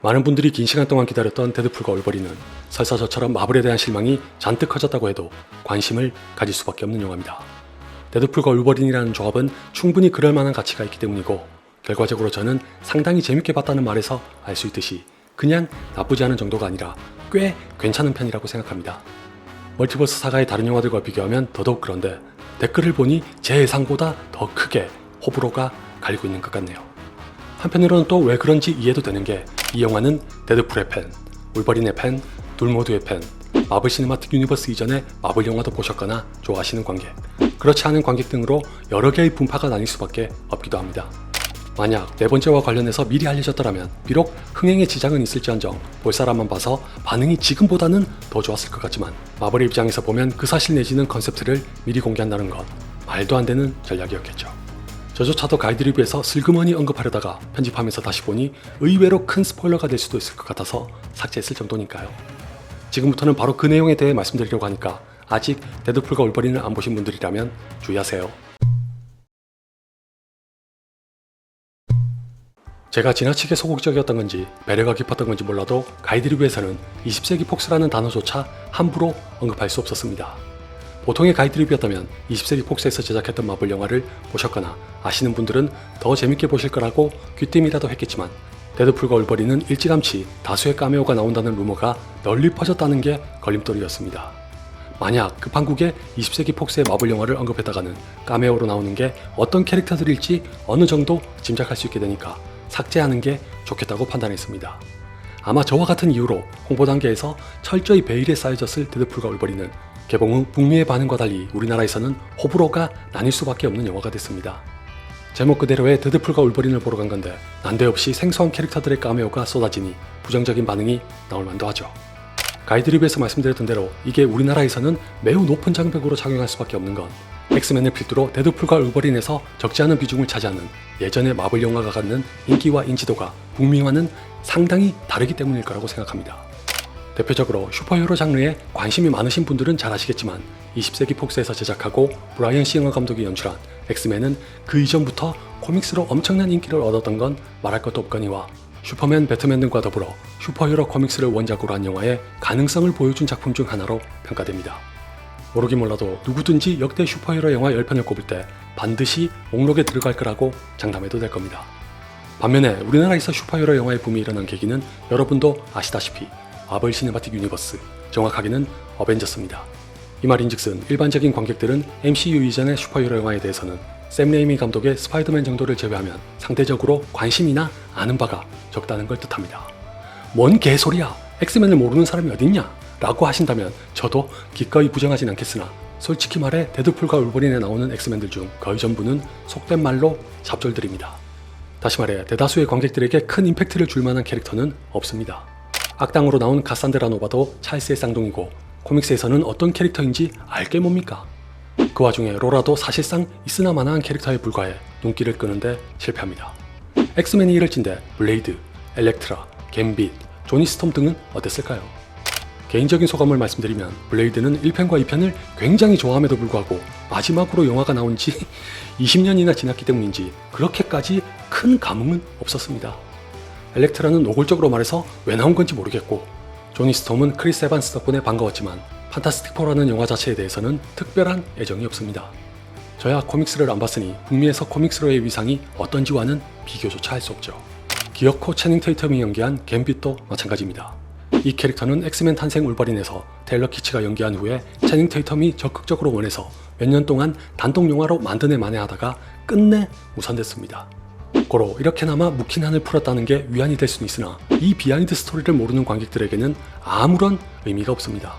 많은 분들이 긴 시간 동안 기다렸던 데드풀과 올버린은 설사 저처럼 마블에 대한 실망이 잔뜩 커졌다고 해도 관심을 가질 수밖에 없는 영화입니다. 데드풀과 올버린이라는 조합은 충분히 그럴 만한 가치가 있기 때문이고 결과적으로 저는 상당히 재밌게 봤다는 말에서 알 수 있듯이 그냥 나쁘지 않은 정도가 아니라 꽤 괜찮은 편이라고 생각합니다. 멀티버스 사가의 다른 영화들과 비교하면 더더욱 그런데 댓글을 보니 제 예상보다 더 크게 호불호가 갈리고 있는 것 같네요. 한편으로는 또 왜 그런지 이해도 되는 게 이 영화는 데드풀의 팬, 울버린의 팬, 둘 모두의 팬, 마블 시네마틱 유니버스 이전에 마블 영화도 보셨거나 좋아하시는 관객, 그렇지 않은 관객 등으로 여러 개의 분파가 나뉠 수밖에 없기도 합니다. 만약 네 번째와 관련해서 미리 알려졌더라면 비록 흥행에 지장은 있을지언정 볼 사람만 봐서 반응이 지금보다는 더 좋았을 것 같지만 마블의 입장에서 보면 그 사실 내지는 컨셉트를 미리 공개한다는 것 말도 안 되는 전략이었겠죠. 저조차도 가이드 리뷰에서 슬그머니 언급하려다가 편집하면서 다시 보니 의외로 큰 스포일러가 될 수도 있을 것 같아서 삭제했을 정도니까요. 지금부터는 바로 그 내용에 대해 말씀드리려고 하니까 아직 데드풀과 올버린을 안 보신 분들이라면 주의하세요. 제가 지나치게 소극적이었던 건지 배려가 깊었던 건지 몰라도 가이드 리뷰에서는 20세기 폭스라는 단어조차 함부로 언급할 수 없었습니다. 보통의 가이드 리뷰였다면 20세기 폭스에서 제작했던 마블 영화를 보셨거나 아시는 분들은 더 재밌게 보실 거라고 귀띔이라도 했겠지만 데드풀과 올버린은 일찌감치 다수의 까메오가 나온다는 루머가 널리 퍼졌다는 게 걸림돌이었습니다. 만약 급한국에 20세기 폭스의 마블 영화를 언급했다가는 까메오로 나오는 게 어떤 캐릭터들일지 어느 정도 짐작할 수 있게 되니까 삭제하는 게 좋겠다고 판단했습니다. 아마 저와 같은 이유로 홍보 단계에서 철저히 베일에 쌓여졌을 데드풀과 올버린은 개봉 후 북미의 반응과 달리 우리나라에서는 호불호가 나뉠 수밖에 없는 영화가 됐습니다. 제목 그대로의 데드풀과 올버린을 보러 간 건데 난데없이 생소한 캐릭터들의 까메오가 쏟아지니 부정적인 반응이 나올 만도 하죠. 가이드 리뷰에서 말씀드렸던 대로 이게 우리나라에서는 매우 높은 장벽으로 작용할 수밖에 없는 건 엑스맨을 필두로 데드풀과 울버린에서 적지 않은 비중을 차지하는 예전의 마블 영화가 갖는 인기와 인지도가 북미와는 상당히 다르기 때문일 거라고 생각합니다. 대표적으로 슈퍼히어로 장르에 관심이 많으신 분들은 잘 아시겠지만 20세기 폭스에서 제작하고 브라이언 싱어 감독이 연출한 엑스맨은 그 이전부터 코믹스로 엄청난 인기를 얻었던 건 말할 것도 없거니와 슈퍼맨, 배트맨 등과 더불어 슈퍼히어로 코믹스를 원작으로 한 영화의 가능성을 보여준 작품 중 하나로 평가됩니다. 모르긴 몰라도 누구든지 역대 슈퍼히어로 영화 10편을 꼽을 때 반드시 목록에 들어갈 거라고 장담해도 될 겁니다. 반면에 우리나라에서 슈퍼히어로 영화의 붐이 일어난 계기는 여러분도 아시다시피 마블 시네마틱 유니버스, 정확하게는 어벤져스입니다. 이 말인즉슨 일반적인 관객들은 MCU 이전의 슈퍼히어로 영화에 대해서는 샘 레이미 감독의 스파이더맨 정도를 제외하면 상대적으로 관심이나 아는 바가 적다는 걸 뜻합니다. 뭔 개소리야! 엑스맨을 모르는 사람이 어딨냐? 라고 하신다면 저도 기꺼이 부정하진 않겠으나 솔직히 말해 데드풀과 울버린에 나오는 엑스맨들 중 거의 전부는 속된 말로 잡졸들입니다. 다시 말해 대다수의 관객들에게 큰 임팩트를 줄 만한 캐릭터는 없습니다. 악당으로 나온 카산드라 노바도 찰스의 쌍둥이고 코믹스에서는 어떤 캐릭터인지 알게 뭡니까? 그 와중에 로라도 사실상 있으나 마나한 캐릭터에 불과해 눈길을 끄는데 실패합니다. 엑스맨이 이를 찐데 블레이드, 엘렉트라, 갬빗, 조니 스톰 등은 어땠을까요? 개인적인 소감을 말씀드리면 블레이드는 1편과 2편을 굉장히 좋아함에도 불구하고 마지막으로 영화가 나온 지 20년이나 지났기 때문인지 그렇게까지 큰 감흥은 없었습니다. 엘렉트라는 노골적으로 말해서 왜 나온 건지 모르겠고 조니 스톰은 크리스 에반스 덕분에 반가웠지만 판타스틱 4라는 영화 자체에 대해서는 특별한 애정이 없습니다. 저야 코믹스를 안 봤으니 북미에서 코믹스로의 위상이 어떤지와는 비교조차 할 수 없죠. 기어코 채닝 테이텀이 연기한 갬빗도 마찬가지입니다. 이 캐릭터는 엑스맨 탄생 울버린에서 테일러 키치가 연기한 후에 채닝 테이텀이 적극적으로 원해서 몇 년 동안 단독 영화로 만드네 만에 하다가 끝내 무산됐습니다. 고로 이렇게나마 묵힌 한을 풀었다는 게 위안이 될 수는 있으나 이 비하인드 스토리를 모르는 관객들에게는 아무런 의미가 없습니다.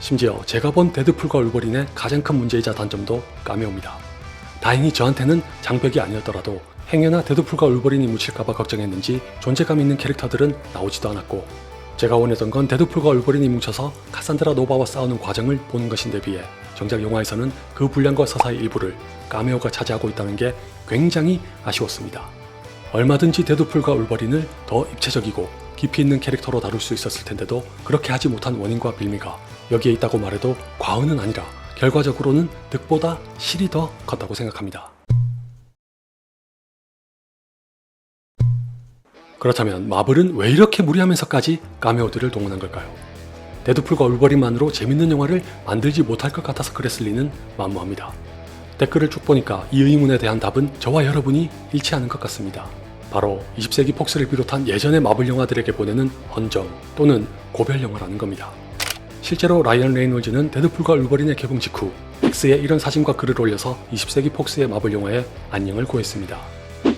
심지어 제가 본 데드풀과 울버린의 가장 큰 문제이자 단점도 까메오입니다. 다행히 저한테는 장벽이 아니었더라도 행여나 데드풀과 울버린이 묻힐까봐 걱정했는지 존재감 있는 캐릭터들은 나오지도 않았고 제가 원했던 건 데드풀과 울버린이 뭉쳐서 카산드라 노바와 싸우는 과정을 보는 것인데 비해 정작 영화에서는 그 분량과 서사의 일부를 까메오가 차지하고 있다는 게 굉장히 아쉬웠습니다. 얼마든지 데드풀과 울버린을 더 입체적이고 깊이 있는 캐릭터로 다룰 수 있었을 텐데도 그렇게 하지 못한 원인과 빌미가 여기에 있다고 말해도 과언은 아니라 결과적으로는 득보다 실이 더 컸다고 생각합니다. 그렇다면 마블은 왜 이렇게 무리하면서까지 까메오들을 동원한 걸까요? 데드풀과 울버린만으로 재밌는 영화를 만들지 못할 것 같아서 그랬을 리는 만무합니다. 댓글을 쭉 보니까 이 의문에 대한 답은 저와 여러분이 일치하는 것 같습니다. 바로 20세기 폭스를 비롯한 예전의 마블 영화들에게 보내는 헌정 또는 고별 영화라는 겁니다. 실제로 라이언 레이놀즈는 데드풀과 울버린의 개봉 직후 X에 이런 사진과 글을 올려서 20세기 폭스의 마블 영화에 안녕을 고했습니다.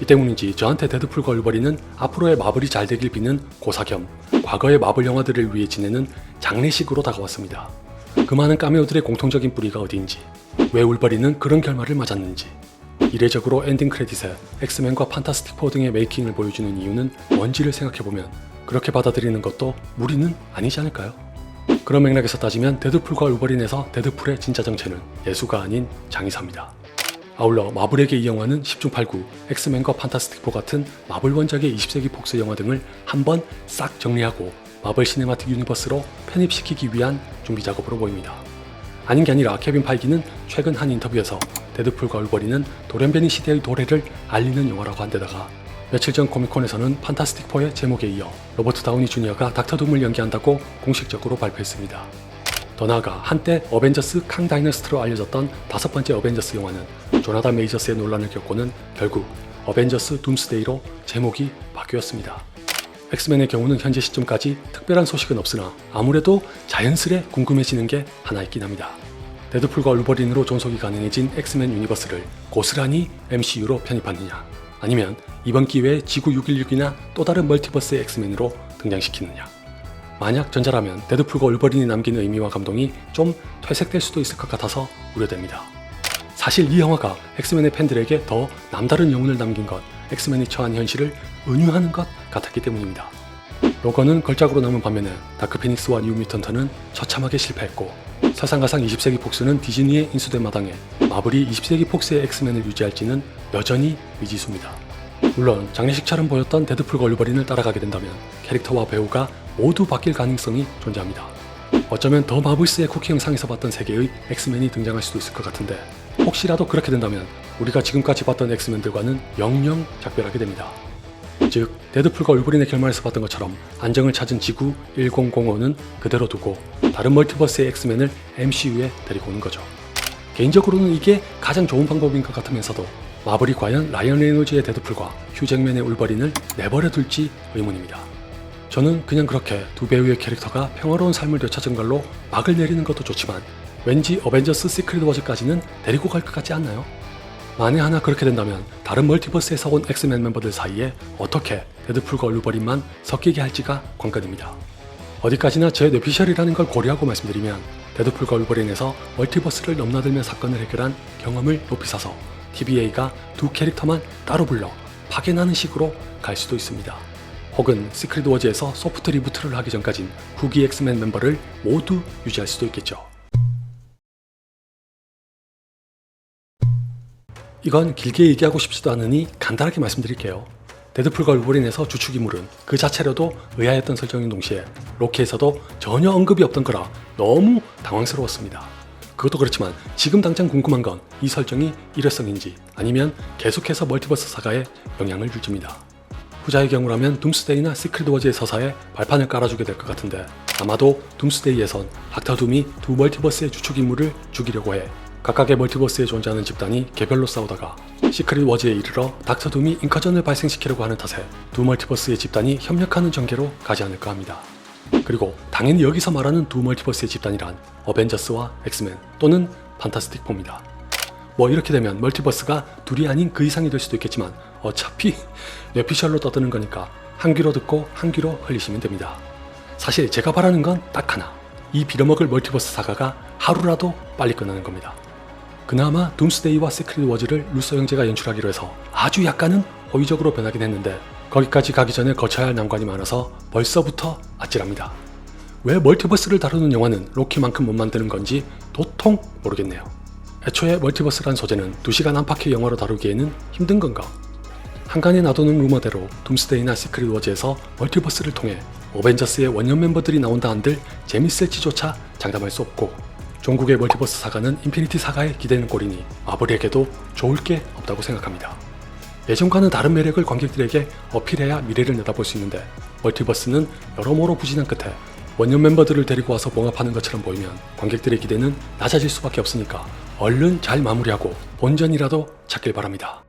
이 때문인지 저한테 데드풀과 울버린은 앞으로의 마블이 잘 되길 비는 고사 겸 과거의 마블 영화들을 위해 지내는 장례식으로 다가왔습니다. 그 많은 까메오들의 공통적인 뿌리가 어디인지, 왜 울버린은 그런 결말을 맞았는지, 이례적으로 엔딩 크레딧에 엑스맨과 판타스틱 포 등의 메이킹을 보여주는 이유는 뭔지를 생각해보면 그렇게 받아들이는 것도 무리는 아니지 않을까요? 그런 맥락에서 따지면 데드풀과 울버린에서 데드풀의 진짜 정체는 예수가 아닌 장의사입니다. 아울러 마블에게 이 영화는 10중 8구, 엑스맨과 판타스틱 4 같은 마블 원작의 20세기 폭스 영화 등을 한번 싹 정리하고 마블 시네마틱 유니버스로 편입시키기 위한 준비 작업으로 보입니다. 아닌 게 아니라 케빈 파이기는 최근 한 인터뷰에서 데드풀과 울버린은 돌연변이 시대의 도래를 알리는 영화라고 한 데다가 며칠 전 코미콘에서는 판타스틱 4의 제목에 이어 로버트 다우니 주니어가 닥터 둠을 연기한다고 공식적으로 발표했습니다. 더 나아가 한때 어벤져스 캉 다이너스트로 알려졌던 다섯 번째 어벤져스 영화는 조나단 메이저스의 논란을 겪고는 결국 어벤져스 둠스데이로 제목이 바뀌었습니다. 엑스맨의 경우는 현재 시점까지 특별한 소식은 없으나 아무래도 자연스레 궁금해지는 게 하나 있긴 합니다. 데드풀과 울버린으로 존속이 가능해진 엑스맨 유니버스를 고스란히 MCU로 편입하느냐 아니면 이번 기회에 지구 616이나 또 다른 멀티버스의 엑스맨으로 등장시키느냐 만약 전자라면 데드풀과 울버린이 남긴 의미와 감동이 좀 퇴색될 수도 있을 것 같아서 우려됩니다. 사실 이 영화가 엑스맨의 팬들에게 더 남다른 영혼을 남긴 것, 엑스맨이 처한 현실을 은유하는 것 같았기 때문입니다. 로건은 걸작으로 남은 반면에 다크 피닉스와 뉴 뮤턴트는 처참하게 실패했고 설상가상 20세기 폭스는 디즈니에 인수된 마당에 마블이 20세기 폭스의 엑스맨을 유지할지는 여전히 미지수입니다. 물론 장례식처럼 보였던 데드풀과 올버린을 따라가게 된다면 캐릭터와 배우가 모두 바뀔 가능성이 존재합니다. 어쩌면 더 마블스의 쿠키 영상에서 봤던 세계의 엑스맨이 등장할 수도 있을 것 같은데 혹시라도 그렇게 된다면 우리가 지금까지 봤던 엑스맨들과는 영영 작별하게 됩니다. 즉 데드풀과 울버린의 결말에서 봤던 것처럼 안정을 찾은 지구 1005는 그대로 두고 다른 멀티버스의 엑스맨을 MCU에 데리고 오는 거죠. 개인적으로는 이게 가장 좋은 방법인 것 같으면서도 마블이 과연 라이언 레이놀즈의 데드풀과 휴잭맨의 울버린을 내버려 둘지 의문입니다. 저는 그냥 그렇게 두 배우의 캐릭터가 평화로운 삶을 되찾은 걸로 막을 내리는 것도 좋지만 왠지 어벤져스 시크릿 워즈까지는 데리고 갈 것 같지 않나요? 만에 하나 그렇게 된다면 다른 멀티버스에서 온 엑스맨 멤버들 사이에 어떻게 데드풀과 울버린만 섞이게 할지가 관건입니다. 어디까지나 제 뇌피셜이라는 걸 고려하고 말씀드리면 데드풀과 울버린에서 멀티버스를 넘나들며 사건을 해결한 경험을 높이 사서 TBA가 두 캐릭터만 따로 불러 파견하는 식으로 갈 수도 있습니다. 혹은 시크릿 워즈에서 소프트 리부트를 하기 전까진 후기 엑스맨 멤버를 모두 유지할 수도 있겠죠. 이건 길게 얘기하고 싶지도 않으니 간단하게 말씀드릴게요. 데드풀과 울버린에서 주축 인물은 그 자체로도 의아했던 설정인 동시에 로키에서도 전혀 언급이 없던 거라 너무 당황스러웠습니다. 그것도 그렇지만 지금 당장 궁금한 건 이 설정이 일회성인지 아니면 계속해서 멀티버스 사가에 영향을 줄지입니다. 후자의 경우라면 둠스데이나 시크릿 워즈의 서사에 발판을 깔아주게 될 것 같은데 아마도 둠스데이에선 닥터 둠이 두 멀티버스의 주축 인물을 죽이려고 해 각각의 멀티버스에 존재하는 집단이 개별로 싸우다가 시크릿 워즈에 이르러 닥터 둠이 인커전을 발생시키려고 하는 탓에 두 멀티버스의 집단이 협력하는 전개로 가지 않을까 합니다. 그리고 당연히 여기서 말하는 두 멀티버스의 집단이란 어벤져스와 엑스맨 또는 판타스틱 포입니다. 뭐 이렇게 되면 멀티버스가 둘이 아닌 그 이상이 될 수도 있겠지만 어차피 뇌피셜로 떠드는 거니까 한 귀로 듣고 한 귀로 흘리시면 됩니다. 사실 제가 바라는 건 딱 하나. 이 빌어먹을 멀티버스 사가가 하루라도 빨리 끝나는 겁니다. 그나마 둠스데이와 시크릿 워즈를 루소 형제가 연출하기로 해서 아주 약간은 호의적으로 변하긴 했는데 거기까지 가기 전에 거쳐야 할 난관이 많아서 벌써부터 아찔합니다. 왜 멀티버스를 다루는 영화는 로키만큼 못 만드는 건지 도통 모르겠네요. 애초에 멀티버스란 소재는 2시간 한 파퀴 영화로 다루기에는 힘든 건가? 한간에 놔두는 루머대로 둠스데이나 시크릿 워즈에서 멀티버스를 통해 어벤져스의 원년 멤버들이 나온다 한들 재밌을지조차 장담할 수 없고 종국의 멀티버스 사가는 인피니티 사가에 기대는 꼴이니 마블에게도 좋을 게 없다고 생각합니다. 예전과는 다른 매력을 관객들에게 어필해야 미래를 내다볼 수 있는데 멀티버스는 여러모로 부진한 끝에 원년 멤버들을 데리고 와서 봉합하는 것처럼 보이면 관객들의 기대는 낮아질 수밖에 없으니까 얼른 잘 마무리하고 본전이라도 찾길 바랍니다.